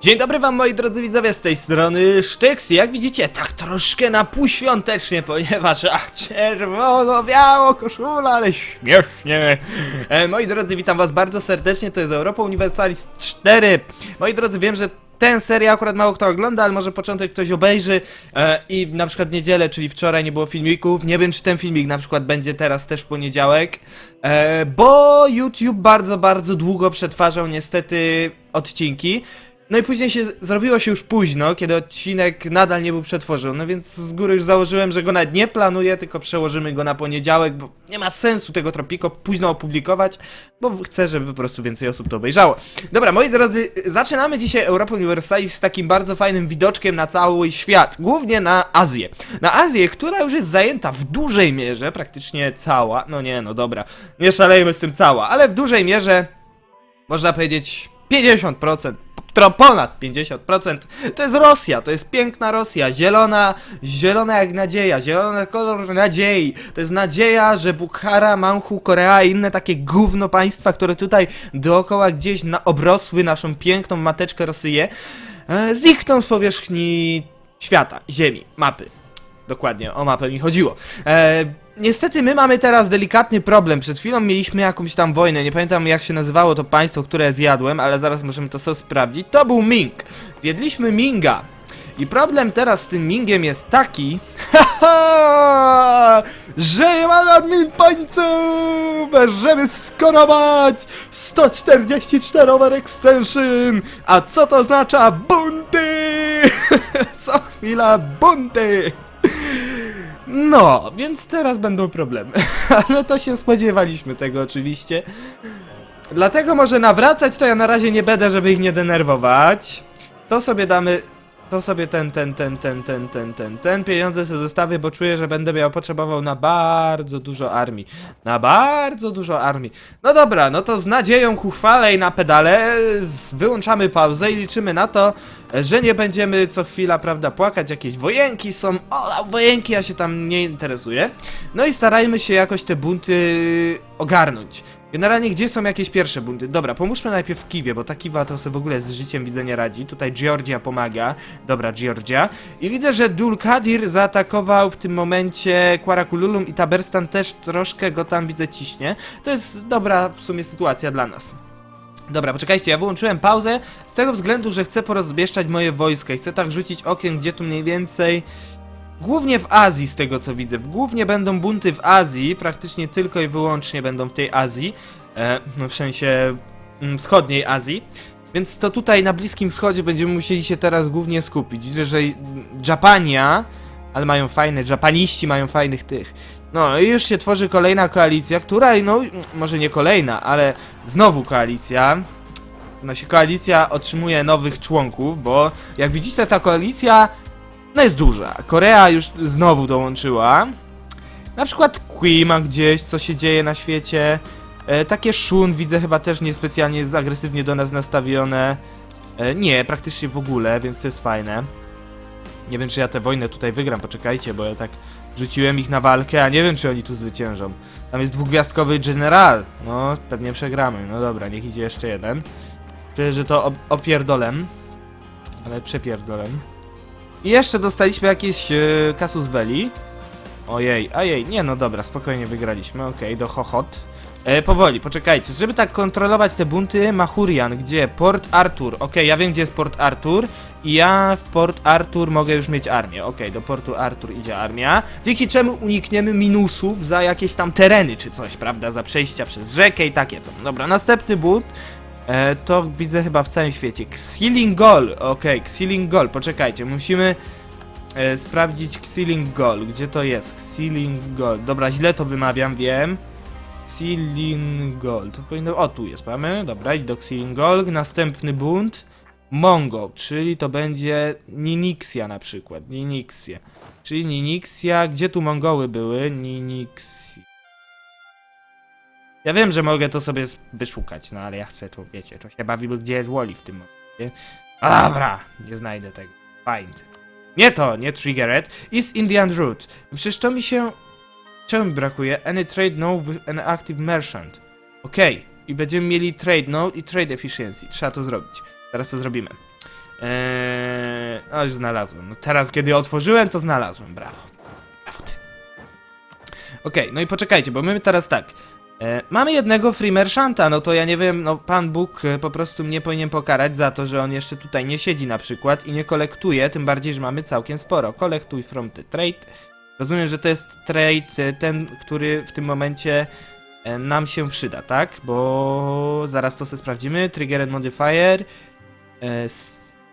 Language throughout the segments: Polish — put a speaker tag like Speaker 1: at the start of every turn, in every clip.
Speaker 1: Dzień dobry wam moi drodzy widzowie, z tej strony Sztyks. Jak widzicie, tak troszkę na półświątecznie, ponieważ ach, czerwono-biało koszula, ale śmiesznie. E, moi drodzy, witam was bardzo serdecznie, to jest Europa Universalis 4. Moi drodzy, wiem, że ten serial akurat mało kto ogląda, ale może początek ktoś obejrzy e, i na przykład niedzielę, czyli wczoraj nie było filmików. Nie wiem, czy ten filmik na przykład będzie teraz też w poniedziałek, e, bo YouTube bardzo, bardzo długo przetwarzał niestety odcinki. No i później się zrobiło się już późno, kiedy odcinek nadal nie był przetworzony, więc z góry już założyłem, że go nawet nie planuję, tylko przełożymy go na poniedziałek, bo nie ma sensu tego Tropico późno opublikować, bo chcę, żeby po prostu więcej osób to obejrzało. Dobra, moi drodzy, zaczynamy dzisiaj Europa Universalis z takim bardzo fajnym widoczkiem na cały świat, głównie na Azję. Na Azję, która już jest zajęta w dużej mierze, praktycznie cała, no nie, no dobra, nie szalejmy z tym cała, ale w dużej mierze, można powiedzieć 50%, tro ponad 50%, to jest Rosja, to jest piękna Rosja, zielona, zielona jak nadzieja, zielony kolor nadziei, to jest nadzieja, że Bukhara, Manchu, Korea i inne takie gówno państwa, które tutaj dookoła gdzieś na obrosły naszą piękną mateczkę Rosję, e, znikną z powierzchni świata, ziemi, mapy. Dokładnie, o mapę mi chodziło. E, niestety my mamy teraz delikatny problem. Przed chwilą mieliśmy jakąś tam wojnę. Nie pamiętam jak się nazywało to państwo, które zjadłem, ale zaraz możemy to sobie sprawdzić. To był Ming. Zjedliśmy Minga. I problem teraz z tym Mingiem jest taki, że nie ma admin pańców, żeby skorować 144 over extension. A co to oznacza? Bunty! Co chwila bunty! No, więc teraz będą problemy. Ale to się spodziewaliśmy tego oczywiście. Dlatego może nawracać to ja na razie nie będę, żeby ich nie denerwować. To sobie damy. To sobie ten, ten, ten, ten, ten, ten, ten, ten pieniądze sobie zostawię, bo czuję, że będę miał potrzebował na bardzo dużo armii. Na bardzo dużo armii. No dobra, no to z nadzieją ku chwale i na pedale wyłączamy pauzę i liczymy na to, że nie będziemy co chwila, prawda, płakać. Jakieś wojenki są. O, wojenki, ja się tam nie interesuję. No i starajmy się jakoś te bunty ogarnąć. Generalnie, gdzie są jakieś pierwsze bunty? Dobra, pomóżmy najpierw Kiwie, bo ta Kiwa to sobie w ogóle z życiem widzę nie radzi. Tutaj Georgia pomaga. Dobra, Georgia. I widzę, że Dulkadir zaatakował w tym momencie Kwarakululum i Taberstan też troszkę go tam widzę ciśnie. To jest dobra w sumie sytuacja dla nas. Dobra, poczekajcie, ja wyłączyłem pauzę z tego względu, że chcę porozbieszczać moje wojska i chcę tak rzucić okiem, gdzie tu mniej więcej... Głównie w Azji, z tego co widzę. Głównie będą bunty w Azji, praktycznie tylko i wyłącznie będą w tej Azji. E, no w sensie mm, wschodniej Azji. Więc to tutaj na Bliskim Wschodzie będziemy musieli się teraz głównie skupić. Widzę, że Japania, ale mają fajne, Japaniści mają fajnych tych. No i już się tworzy kolejna koalicja, która, no może nie kolejna, ale znowu koalicja. No się koalicja otrzymuje nowych członków, bo jak widzicie ta koalicja no jest duża. Korea już znowu dołączyła. Na przykład Quima gdzieś, co się dzieje na świecie. E, takie Shun widzę chyba też niespecjalnie jest agresywnie do nas nastawione. E, nie, praktycznie w ogóle, więc to jest fajne. Nie wiem, czy ja tę wojnę tutaj wygram, poczekajcie, bo ja tak rzuciłem ich na walkę, a nie wiem, czy oni tu zwyciężą. Tam jest dwugwiazdkowy general. No, pewnie przegramy. No dobra, niech idzie jeszcze jeden. Czuję, że to op opierdolem. Ale przepierdolem. I jeszcze dostaliśmy jakieś e, Casus Belli. Ojej, ojej, nie no dobra, spokojnie wygraliśmy, okej, do Hohot. E, powoli, poczekajcie, żeby tak kontrolować te bunty, Mahurian, gdzie? Port Arthur, okej, ja wiem gdzie jest Port Arthur i ja w Port Arthur mogę już mieć armię, okej, do Portu Arthur idzie armia, dzięki czemu unikniemy minusów za jakieś tam tereny czy coś, prawda, za przejścia przez rzekę i takie to. Dobra, następny bunt, E, to widzę chyba w całym świecie. Xilin Gol, okej, Xilin Gol, poczekajcie, musimy e, sprawdzić Xilin Gol, gdzie to jest? Xilin Gol, dobra, źle to wymawiam, wiem. Xilin Gol, to powinno, o tu jest, mamy, dobra, idź do Xilin Gol, następny bunt. Mongo, czyli to będzie Ninixia na przykład, Ninixia. Czyli Ninixia, gdzie tu Mongoły były? Ninixia. Ja wiem, że mogę to sobie wyszukać, no ale ja chcę to, wiecie, to się bawi, bo gdzie jest Woli w tym momencie. Dobra, nie znajdę tego. Find. Nie to, nie Triggered. Is Indian Route. Przecież to mi się... Czemu mi brakuje? Any trade no with an active merchant. Okej. I będziemy mieli trade no i trade efficiency. Trzeba to zrobić. Teraz to zrobimy. Eee, no już znalazłem. No teraz, kiedy otworzyłem, to znalazłem. Brawo. Brawo ty. Okej, no i poczekajcie, bo my teraz tak. E, mamy jednego free merchanta, no to ja nie wiem, no Pan Bóg e, po prostu mnie powinien pokarać za to, że on jeszcze tutaj nie siedzi na przykład i nie kolektuje, tym bardziej, że mamy całkiem sporo. Kolektuj from the trade. Rozumiem, że to jest trade e, ten, który w tym momencie e, nam się przyda, tak? Bo zaraz to sobie sprawdzimy. Triggered modifier. E,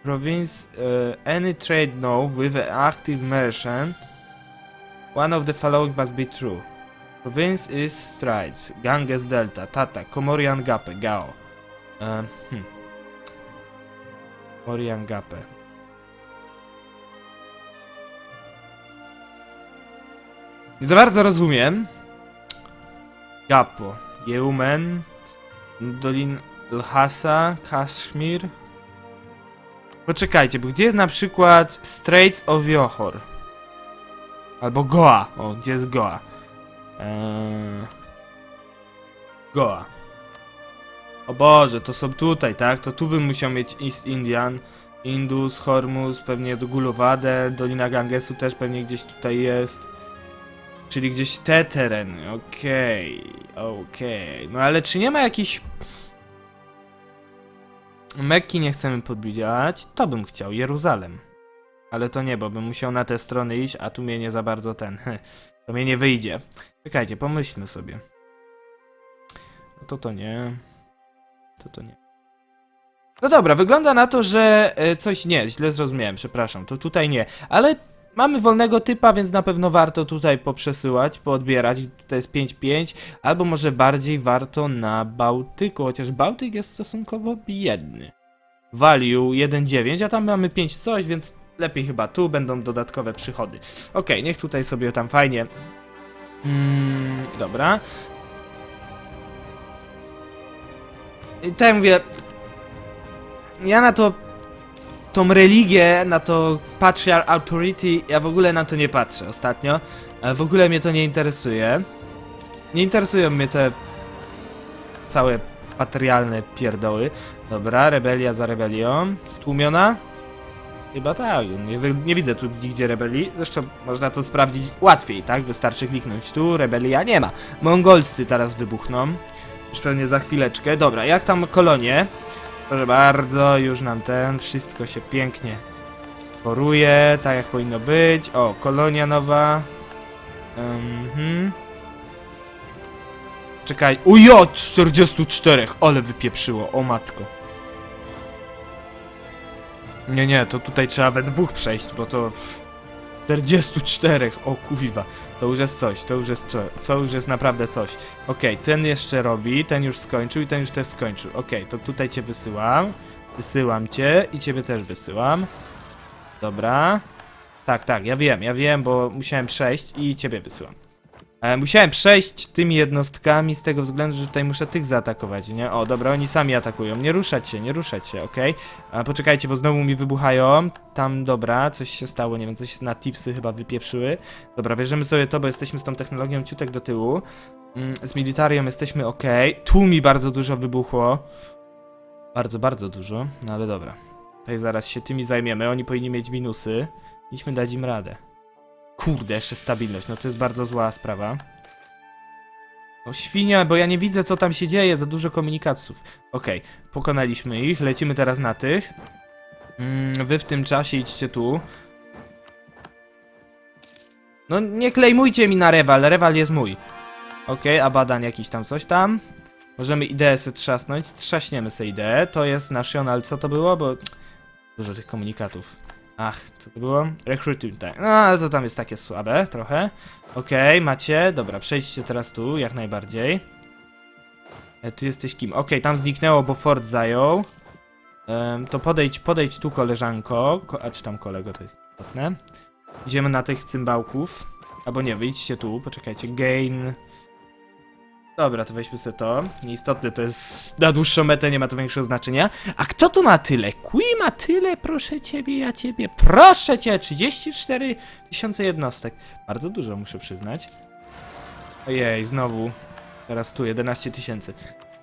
Speaker 1: province. E, any trade no with an active merchant. One of the following must be true. Province is Strides, Ganges Delta, Tata, Komorian Gape, Gao. E, hm. Komorian Gape. Nie za bardzo rozumiem. Gapo, Yeumen, Dolin Lhasa, Kashmir. Poczekajcie, bo gdzie jest na przykład Straits of Johor? Albo Goa. O, gdzie jest Goa? Eee... Goa. O Boże, to są tutaj, tak? To tu bym musiał mieć East Indian, Indus, Hormuz, pewnie do Guluwadę, Dolina Gangesu też pewnie gdzieś tutaj jest. Czyli gdzieś te tereny, okej, okej. No ale czy nie ma jakichś... Mekki nie chcemy podbijać, to bym chciał, Jeruzalem. Ale to nie, bo bym musiał na te strony iść, a tu mnie nie za bardzo ten... To mnie nie wyjdzie. Czekajcie, pomyślmy sobie. No to to nie. To to nie. No dobra, wygląda na to, że e, coś nie, źle zrozumiałem, przepraszam, to tutaj nie, ale mamy wolnego typa, więc na pewno warto tutaj poprzesyłać, poodbierać, tutaj jest 5-5, albo może bardziej warto na Bałtyku, chociaż Bałtyk jest stosunkowo biedny. Value 1,9, a tam mamy 5 coś, więc lepiej chyba tu będą dodatkowe przychody. Okej, niech tutaj sobie tam fajnie. Mm, dobra. I tak mówię. Ja na to. tą religię, na to patriarch authority, ja w ogóle na to nie patrzę ostatnio. E, W ogóle mnie to nie interesuje. Nie interesują mnie te całe patrialne pierdoły. Dobra, rebelia za rebelią. Stłumiona? Chyba tak, nie, nie widzę tu nigdzie rebelii. Zresztą można to sprawdzić łatwiej, tak? Wystarczy kliknąć tu, rebelia nie ma. Mongolscy teraz wybuchną. Już pewnie za chwileczkę. Dobra, jak tam kolonie? Proszę bardzo, już nam ten, wszystko się pięknie poruje, tak jak powinno być. O, kolonia nowa. Mhm. Czekaj. Ujo, 44, ale wypieprzyło, o matko. Nie, nie, to tutaj trzeba we dwóch przejść, bo to... 44, o kuźwa. To już jest coś, to już jest co, co już jest naprawdę coś. Okej, ten jeszcze robi, ten już skończył i ten już też skończył. Okej, to tutaj cię wysyłam. Wysyłam cię i ciebie też wysyłam. Dobra. Tak, tak, ja wiem, ja wiem, bo musiałem przejść i ciebie wysyłam. E, musiałem przejść tymi jednostkami z tego względu, że tutaj muszę tych zaatakować, nie? O, dobra, oni sami atakują. Nie ruszać się, nie ruszać się, okej? A Poczekajcie, bo znowu mi wybuchają. Tam, dobra, coś się stało, nie wiem, coś na Tifsy chyba wypieprzyły. Dobra, bierzemy sobie to, bo jesteśmy z tą technologią ciutek do tyłu. Mm, z militarią jesteśmy ok. Tu mi bardzo dużo wybuchło. Bardzo, bardzo dużo, no ale dobra. Tutaj zaraz się tymi zajmiemy, oni powinni mieć minusy. Idźmy dać im radę. Kurde, jeszcze stabilność, no to jest bardzo zła sprawa. No świnia, bo ja nie widzę co tam się dzieje, za dużo komunikatów. Okej, pokonaliśmy ich, lecimy teraz na tych. Mm, wy w tym czasie idźcie tu. No nie klejmujcie mi na rewal, rewal jest mój. Okej, a badań jakiś tam coś tam. Możemy ideę sobie trzasnąć, trzaśniemy sobie ideę. To jest national, co to było? Bo dużo tych komunikatów. Ach, co to było? Recruiting time. No, ale to tam jest takie słabe trochę. Okej, macie. Dobra, przejdźcie teraz tu, jak najbardziej. E, ty jesteś kim? Okej, tam zniknęło, bo Ford zajął. To podejdź, podejdź tu, koleżanko. Ko a czy tam kolego, to jest istotne. Idziemy na tych cymbałków. Albo nie, wyjdźcie tu, poczekajcie. Gain. Dobra, to weźmy sobie to. Nieistotne, to jest na dłuższą metę, nie ma to większego znaczenia. A kto tu ma tyle? Qui ma tyle, proszę ciebie, ja ciebie. Proszę cię, 34 tysiące jednostek. Bardzo dużo, muszę przyznać. Ojej, znowu. Teraz tu, 11 tysięcy.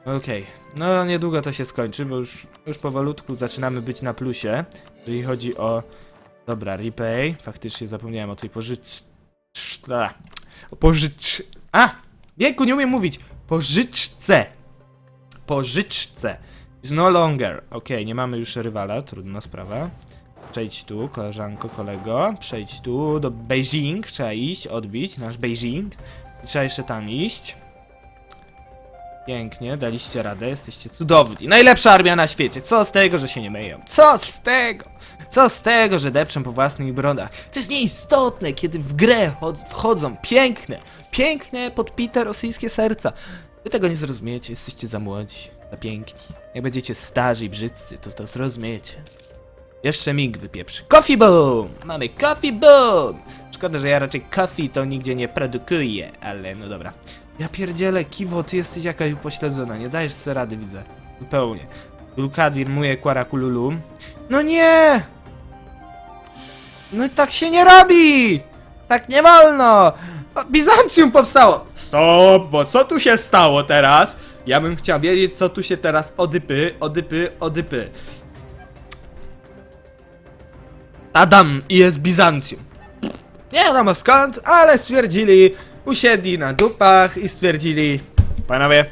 Speaker 1: Okej, no niedługo to się skończy, bo już, już powolutku zaczynamy być na plusie, jeżeli chodzi o... Dobra, repay, faktycznie zapomniałem o tej pożycz... Sztra. O pożycz... A! Wieku, nie umiem mówić! Pożyczce! Pożyczce! Is no longer. Okej, nie mamy już rywala, trudna sprawa. Przejdź tu, koleżanko, kolego. Przejdź tu, do Beijing. Trzeba iść, odbić nasz Beijing. Trzeba jeszcze tam iść. Pięknie, daliście radę, jesteście cudowni. Najlepsza armia na świecie. Co z tego, że się nie myją? Co z tego? Co z tego, że depczą po własnych brodach? To jest nieistotne, kiedy w grę chod- wchodzą piękne, piękne, podpite rosyjskie serca. Wy tego nie zrozumiecie, jesteście za młodzi, za piękni. Jak będziecie starzy i brzydcy, to to zrozumiecie. Jeszcze mig wypieprzy. Coffee Boom! Mamy Coffee Boom! Szkoda, że ja raczej coffee to nigdzie nie produkuję, ale no dobra. Ja pierdzielę, Kiwo, ty jesteś jakaś upośledzona, nie dajesz sobie rady, widzę. Zupełnie. Lukadir muje Kwarakululu. No nie! No i tak się nie robi! Tak nie wolno! O, Bizancjum powstało! Stop, bo co tu się stało teraz? Ja bym chciał wiedzieć, co tu się teraz odypy, odypy, odypy. Adam i jest Bizancjum. Nie wiadomo skąd, ale stwierdzili, usiedli na dupach i stwierdzili, panowie,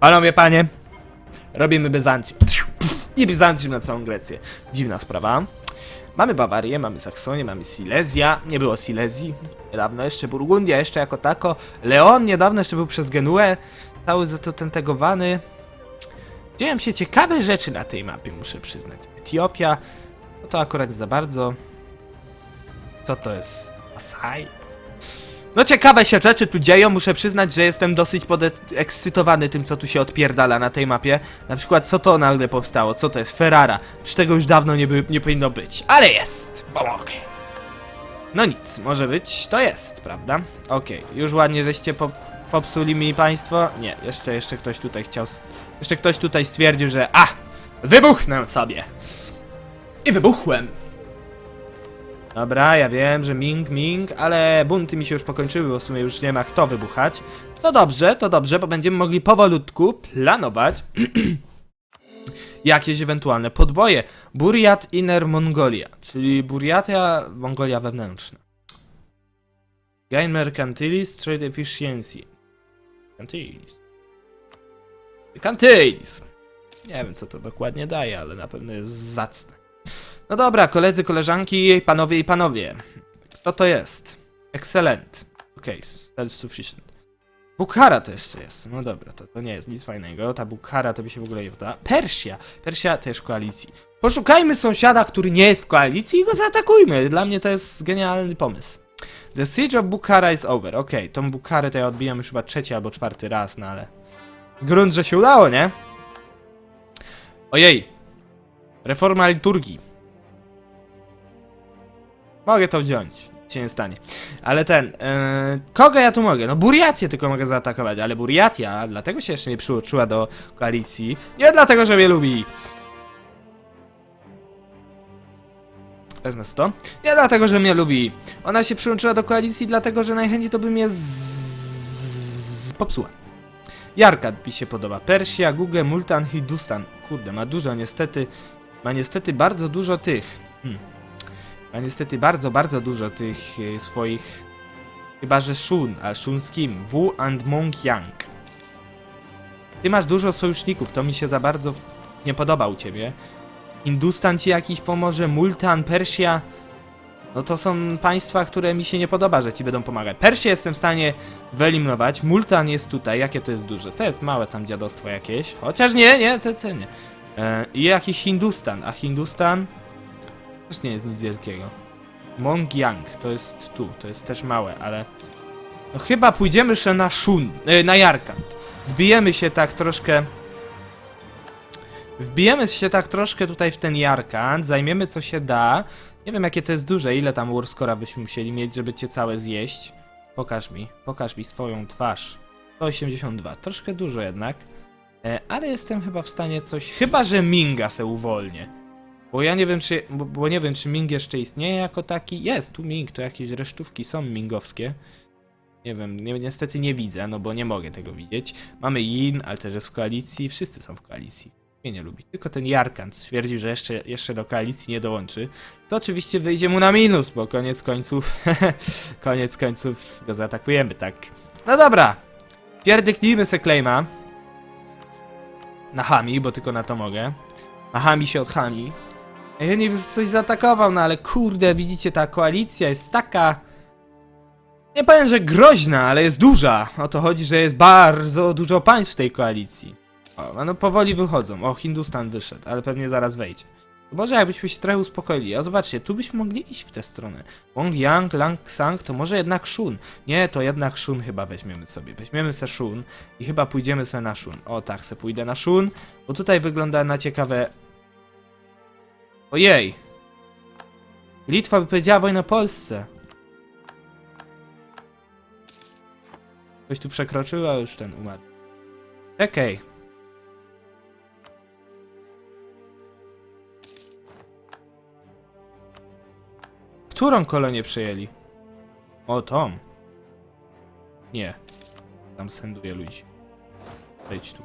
Speaker 1: panowie, panie, robimy Bizancjum. I Bizancjum na całą Grecję. Dziwna sprawa. Mamy Bawarię, mamy Saksonię, mamy Silesia, nie było Silesii, niedawno jeszcze Burgundia, jeszcze jako tako, Leon niedawno jeszcze był przez Genuę, cały zatotentegowany. Dzieją się ciekawe rzeczy na tej mapie, muszę przyznać. Etiopia, no to akurat za bardzo. Co to jest? Asai? No ciekawe się rzeczy tu dzieją, muszę przyznać, że jestem dosyć podekscytowany tym, co tu się odpierdala na tej mapie. Na przykład, co to nagle powstało, co to jest Ferrara. Przecież tego już dawno nie, by, nie powinno być, ale jest, bo mogę. No nic, może być, to jest, prawda? Okej, już ładnie żeście po, popsuli mi państwo. Nie, jeszcze, jeszcze ktoś tutaj chciał, jeszcze ktoś tutaj stwierdził, że a, wybuchnę sobie. I wybuchłem. Dobra, ja wiem, że Ming, Ming, ale bunty mi się już pokończyły, bo w sumie już nie ma kto wybuchać. To dobrze, to dobrze, bo będziemy mogli powolutku planować jakieś ewentualne podboje. Buriat Inner Mongolia, czyli Buriatia, Mongolia wewnętrzna. Gain Mercantilis, Trade Efficiency. Mercantilis. Mercantilis. Nie wiem, co to dokładnie daje, ale na pewno jest zacne. No dobra, koledzy, koleżanki, panowie i panowie. Kto to jest? Excellent. Okej, okay, self-sufficient. Bukhara to jeszcze jest. No dobra, to, to nie jest nic fajnego. Ta Bukhara to by się w ogóle nie uda. Persja. Persja też w koalicji. Poszukajmy sąsiada, który nie jest w koalicji i go zaatakujmy. Dla mnie to jest genialny pomysł. The siege of Bukhara is over. Okej, okay, tą Bukharę to ja odbijam już chyba trzeci albo czwarty raz, no ale... Grunt, że się udało, nie? Ojej. Reforma liturgii. Mogę to wziąć. Się nie stanie. Ale ten. e, kogo ja tu mogę? No Buriatię tylko mogę zaatakować, ale Buriatia dlatego się jeszcze nie przyłączyła do koalicji. Nie dlatego, że mnie lubi. Wezmę to. Nie dlatego, że mnie lubi. Ona się przyłączyła do koalicji, dlatego, że najchętniej to by mnie z... z... popsuła. Jarkad mi się podoba. Persja, Google, Multan, Hindustan. Kurde, ma dużo niestety. Ma niestety bardzo dużo tych. Hmm. Ma niestety bardzo, bardzo dużo tych e, swoich. Chyba, że Shun, a Shun z kim? Wu and Mong Yang. Ty masz dużo sojuszników, to mi się za bardzo nie podoba u ciebie. Hindustan ci jakiś pomoże, Multan, Persja. No to są państwa, które mi się nie podoba, że ci będą pomagać. Persję jestem w stanie wyeliminować. Multan jest tutaj, jakie to jest duże? To jest małe tam dziadostwo jakieś. Chociaż nie, nie, to, to nie. E, I jakiś Hindustan, a Hindustan też nie jest nic wielkiego. Mongyang to jest tu, to jest też małe, ale... No chyba pójdziemy jeszcze na Shun, e, na Jarkant. Wbijemy się tak troszkę... Wbijemy się tak troszkę tutaj w ten Jarkant, zajmiemy co się da. Nie wiem jakie to jest duże, ile tam Warscora byśmy musieli mieć, żeby cię całe zjeść. Pokaż mi, pokaż mi swoją twarz. 182, troszkę dużo jednak. E, ale jestem chyba w stanie coś... Chyba, że Minga se uwolnię. Bo ja nie wiem, czy... Bo, bo nie wiem, czy Ming jeszcze istnieje jako taki. Jest, tu Ming, to jakieś resztówki są mingowskie. Nie wiem, nie, niestety nie widzę, no bo nie mogę tego widzieć. Mamy Yin, ale też jest w koalicji, wszyscy są w koalicji. Mnie nie lubi. Tylko ten Jarkan stwierdził, że jeszcze, jeszcze do koalicji nie dołączy. To oczywiście wyjdzie mu na minus, bo koniec końców, koniec końców go zaatakujemy, tak. No dobra, pierdyknijmy se claima. Na Hami, bo tylko na to mogę. Na Hami się od Ja wiem, coś zaatakował, no ale kurde, widzicie, ta koalicja jest taka... Nie powiem, że groźna, ale jest duża. O to chodzi, że jest bardzo dużo państw w tej koalicji. O, no powoli wychodzą. O, Hindustan wyszedł, ale pewnie zaraz wejdzie. Może jakbyśmy się trochę uspokoili. A zobaczcie, tu byśmy mogli iść w tę stronę. Wong Yang, Lang Sang, to może jednak Shun. Nie, to jednak Shun chyba weźmiemy sobie. Weźmiemy se Shun i chyba pójdziemy se na Shun. O tak, se pójdę na Shun, bo tutaj wygląda na ciekawe... Ojej! Litwa wypowiedziała wojnę Polsce. Ktoś tu przekroczył, a już ten umarł. Okej. Którą kolonię przejęli? O, Tom. Nie. Tam senduje ludzi. Wejdź tu.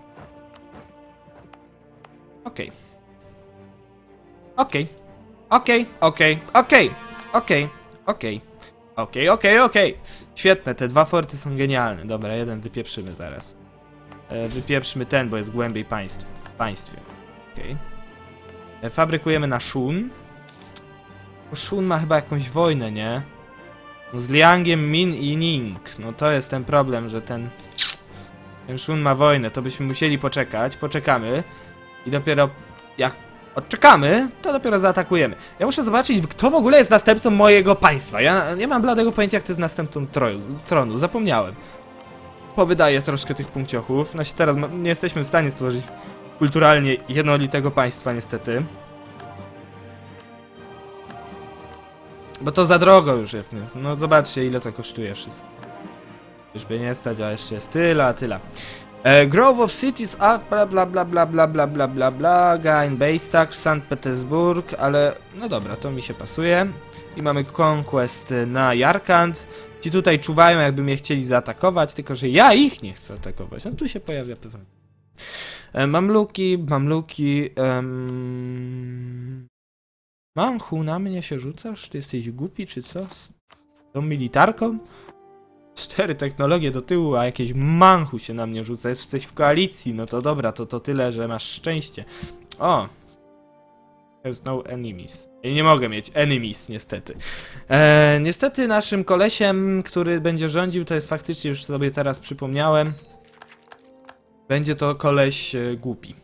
Speaker 1: Okej. Okej. Okej, okej, okej, okej, okej. Okej, okej, okej. Świetne, te dwa forty są genialne. Dobra, jeden wypieprzymy zaraz. E, wypieprzmy ten, bo jest głębiej państw, w państwie. Okej. E, Fabrykujemy na Shun. Shun ma chyba jakąś wojnę, nie? No z Liangiem, Min i Ning. No to jest ten problem, że ten... Ten Shun ma wojnę, to byśmy musieli poczekać. Poczekamy. I dopiero jak odczekamy, to dopiero zaatakujemy. Ja muszę zobaczyć, kto w ogóle jest następcą mojego państwa. Ja nie mam bladego pojęcia, jak to jest następcą troju, tronu. Zapomniałem. Powydaję troszkę tych punkciochów. Znaczy teraz ma- nie jesteśmy w stanie stworzyć kulturalnie jednolitego państwa, niestety. Bo to za drogo już jest. nie? No zobaczcie, ile to kosztuje wszystko. Już by nie stać, a jeszcze jest tyle, a tyle. E, Grove of Cities, a bla bla bla bla bla bla bla bla bla, Gain Sankt Petersburg, ale no dobra, to mi się pasuje. I mamy Conquest na Jarkand. Ci tutaj czuwają, jakby mnie chcieli zaatakować, tylko że ja ich nie chcę atakować. No tu się pojawia pewien. E, Mamluki, mamluki. Um... Manchu, na mnie się rzucasz? Ty jesteś głupi, czy co? Z tą militarką? Cztery technologie do tyłu, a jakieś manchu się na mnie rzuca. Jesteś w koalicji, no to dobra, to to tyle, że masz szczęście. O! There's no enemies. I nie mogę mieć enemies, niestety. E, niestety naszym kolesiem, który będzie rządził, to jest faktycznie, już sobie teraz przypomniałem, będzie to koleś e, głupi.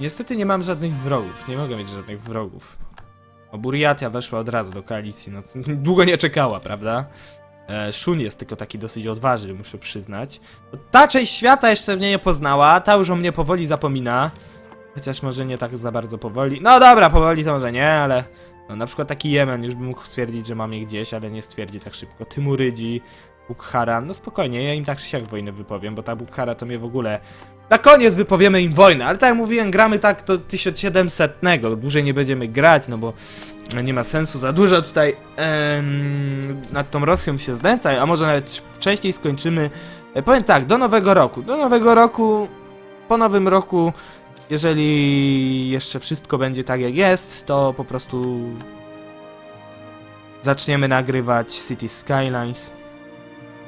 Speaker 1: Niestety nie mam żadnych wrogów, nie mogę mieć żadnych wrogów. O, Buriatia weszła od razu do koalicji, no długo nie czekała, prawda? E, Shun jest tylko taki dosyć odważny, muszę przyznać. Ta część świata jeszcze mnie nie poznała, ta już o mnie powoli zapomina. Chociaż może nie tak za bardzo powoli. No dobra, powoli to może nie, ale... No na przykład taki Jemen już bym mógł stwierdzić, że mam je gdzieś, ale nie stwierdzi tak szybko. Tymurydzi, Bukhara, no spokojnie, ja im tak czy siak wojnę wypowiem, bo ta Bukhara to mnie w ogóle... Na koniec wypowiemy im wojnę, ale tak jak mówiłem, gramy tak do 1700, dłużej nie będziemy grać, no bo nie ma sensu za dużo tutaj em, nad tą Rosją się znęcać, a może nawet wcześniej skończymy. E, powiem tak, do nowego roku. Do nowego roku, po nowym roku, jeżeli jeszcze wszystko będzie tak jak jest, to po prostu zaczniemy nagrywać City Skylines.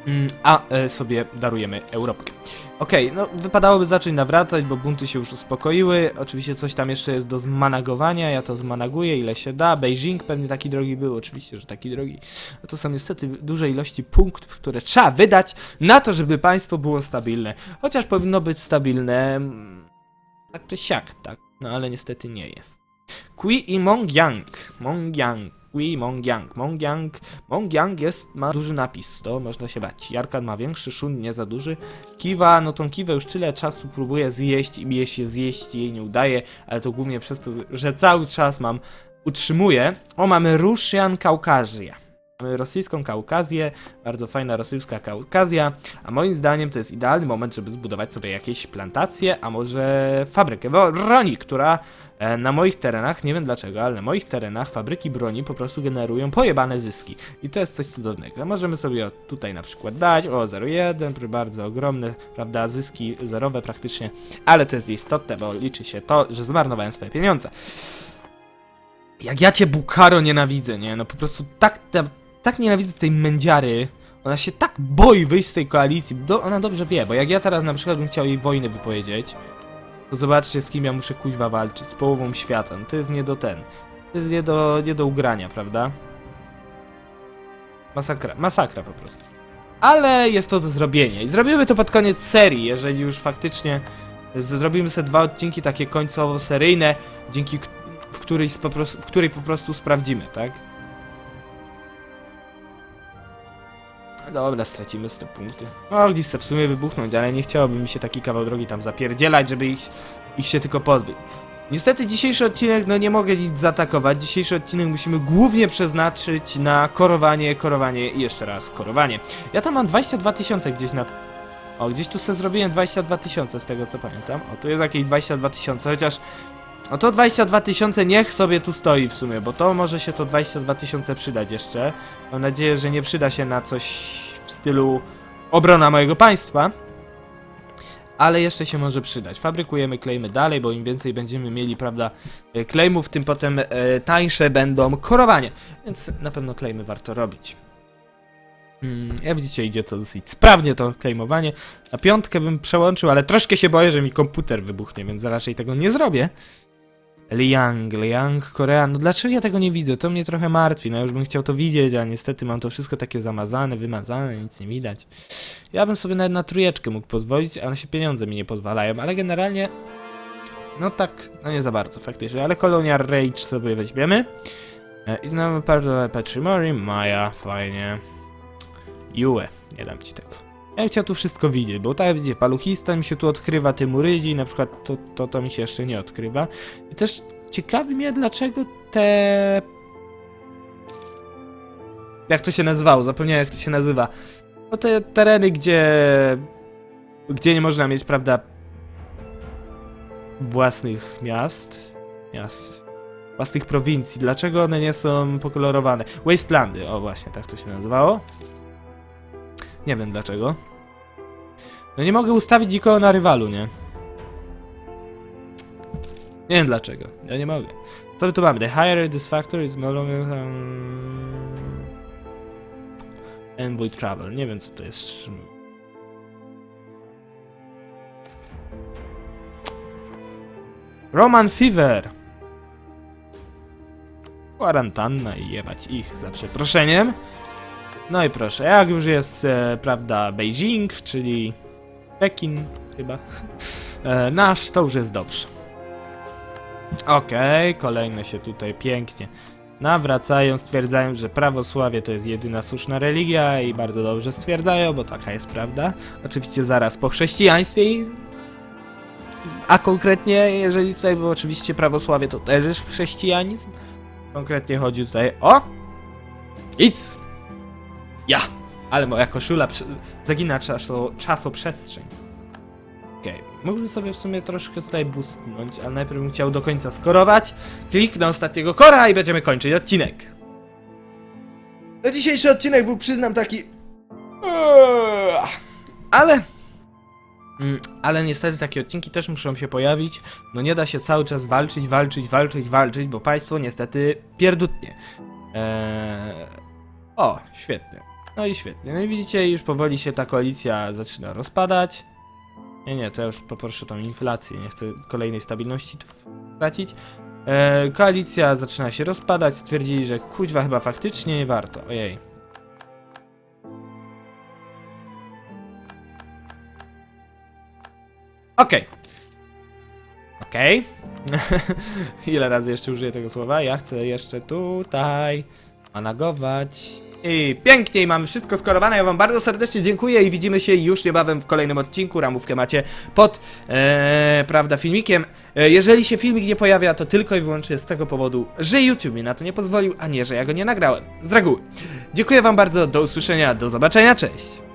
Speaker 1: Mm, A e, sobie darujemy Europkę. Okej, no wypadałoby zacząć nawracać, bo bunty się już uspokoiły. Oczywiście coś tam jeszcze jest do zmanagowania, ja to zmanaguję ile się da. Beijing pewnie taki drogi był, oczywiście, że taki drogi. No to są niestety duże ilości punktów, które trzeba wydać na to, żeby państwo było stabilne. Chociaż powinno być stabilne mm, tak czy siak, tak. No ale niestety nie jest. Kui i Mongyang. Mongyang. Kui, Mongyang. Mongyang. Mongyang jest, ma duży napis, to można się bać. Jarkan ma większy, Shun nie za duży. Kiwa, no tą kiwę już tyle czasu próbuję zjeść i mnie się zjeść jej nie udaje, ale to głównie przez to, że cały czas mam, utrzymuję. O, mamy Russian Kaukazja. Mamy rosyjską Kaukazję, bardzo fajna rosyjska Kaukazja, a moim zdaniem to jest idealny moment, żeby zbudować sobie jakieś plantacje, a może fabrykę broni, która e, na moich terenach, nie wiem dlaczego, ale na moich terenach fabryki broni po prostu generują pojebane zyski. I to jest coś cudownego. Możemy sobie tutaj na przykład dać, o 0,1, proszę bardzo ogromne, prawda, zyski zerowe praktycznie, ale to jest istotne, bo liczy się to, że zmarnowałem swoje pieniądze. Jak ja cię Bukaro nienawidzę, nie? No po prostu tak, tak, nienawidzę tej mędziary. Ona się tak boi wyjść z tej koalicji. Do, ona dobrze wie, bo jak ja teraz na przykład bym chciał jej wojnę wypowiedzieć, to zobaczcie z kim ja muszę kuźwa walczyć. Z połową świata. No to jest nie do ten. To jest nie do, nie do ugrania, prawda? Masakra, masakra po prostu. Ale jest to do zrobienia. I zrobimy to pod koniec serii, jeżeli już faktycznie zrobimy sobie dwa odcinki takie końcowo seryjne, dzięki w po prostu, w której po prostu sprawdzimy, tak? Dobra, stracimy 100 punkty. Mogli se w sumie wybuchnąć, ale nie chciałoby mi się taki kawał drogi tam zapierdzielać, żeby ich, ich się tylko pozbyć. Niestety dzisiejszy odcinek, no nie mogę nic zaatakować. Dzisiejszy odcinek musimy głównie przeznaczyć na korowanie, korowanie i jeszcze raz korowanie. Ja tam mam 22 tysiące gdzieś na... O, gdzieś tu sobie zrobiłem 22 tysiące z tego co pamiętam. O, tu jest jakieś 22 tysiące, chociaż... No to 22 tysiące niech sobie tu stoi w sumie, bo to może się to 22 tysiące przydać jeszcze. Mam nadzieję, że nie przyda się na coś w stylu obrona mojego państwa. Ale jeszcze się może przydać. Fabrykujemy klejmy dalej, bo im więcej będziemy mieli, prawda, e, klejmów, tym potem e, tańsze będą korowanie. Więc na pewno klejmy warto robić. Mm, jak widzicie, idzie to dosyć sprawnie, to klejmowanie. Na piątkę bym przełączył, ale troszkę się boję, że mi komputer wybuchnie, więc raczej tego nie zrobię. Liang, Liang, Korea, no dlaczego ja tego nie widzę? To mnie trochę martwi, no już bym chciał to widzieć, a niestety mam to wszystko takie zamazane, wymazane, nic nie widać. Ja bym sobie nawet na trójeczkę mógł pozwolić, ale się pieniądze mi nie pozwalają, ale generalnie, no tak, no nie za bardzo faktycznie, ale Colonial Rage sobie weźmiemy. E, I znowu Pardo Patrimony, Maja, fajnie. Yue, nie dam ci tego. Ja bym chciał tu wszystko widzieć, bo tak widzicie, paluchista mi się tu odkrywa, Tymurydzi, na przykład to, to, to mi się jeszcze nie odkrywa. I też ciekawi mnie, dlaczego te... Jak to się nazywało? Zapomniałem, jak to się nazywa. No te tereny, gdzie... Gdzie nie można mieć, prawda, własnych miast. Miast. Własnych prowincji. Dlaczego one nie są pokolorowane? Wastelandy, o właśnie, tak to się nazywało. Nie wiem dlaczego. No nie mogę ustawić nikogo na rywalu, nie? Nie wiem dlaczego. Ja nie mogę. Co my tu mamy? The higher this factor is no longer... Um... Envoy travel. Nie wiem co to jest. Roman Fever. Kwarantanna i jebać ich za przeproszeniem. No i proszę, jak już jest, e, prawda, Beijing, czyli Pekin chyba, e, nasz, to już jest dobrze. Okej, kolejne się tutaj pięknie nawracają, stwierdzają, że prawosławie to jest jedyna słuszna religia i bardzo dobrze stwierdzają, bo taka jest prawda. Oczywiście zaraz po chrześcijaństwie i... A konkretnie, jeżeli tutaj było oczywiście prawosławie, to też jest chrześcijanizm. Konkretnie chodzi tutaj o... Idź! Ja! Ale moja koszula zagina czaso... czasoprzestrzeń. Okej, mógłbym sobie w sumie troszkę tutaj boostnąć, ale najpierw bym chciał do końca skorować. Kliknę ostatniego kora i będziemy kończyć odcinek. No dzisiejszy odcinek był, przyznam, taki... Eee, Ale... Mm, Ale niestety takie odcinki też muszą się pojawić. No nie da się cały czas walczyć, walczyć, walczyć, walczyć, bo państwo niestety pierdutnie. Eee... O, świetnie. No i świetnie. No i widzicie, już powoli się ta koalicja zaczyna rozpadać. Nie, nie, to ja już poproszę tą inflację, nie chcę kolejnej stabilności tracić. E, koalicja zaczyna się rozpadać, stwierdzili, że kuźwa chyba faktycznie nie warto, ojej. Okej. Okej. Ile razy jeszcze użyję tego słowa? Ja chcę jeszcze tutaj managować. I pięknie, mamy wszystko skorowane. Ja Wam bardzo serdecznie dziękuję i widzimy się już niebawem w kolejnym odcinku. Ramówkę macie pod, e, prawda, filmikiem. E, Jeżeli się filmik nie pojawia, to tylko i wyłącznie z tego powodu, że YouTube mi na to nie pozwolił, a nie, że ja go nie nagrałem. Z reguły. Dziękuję wam bardzo, do usłyszenia, do zobaczenia, cześć!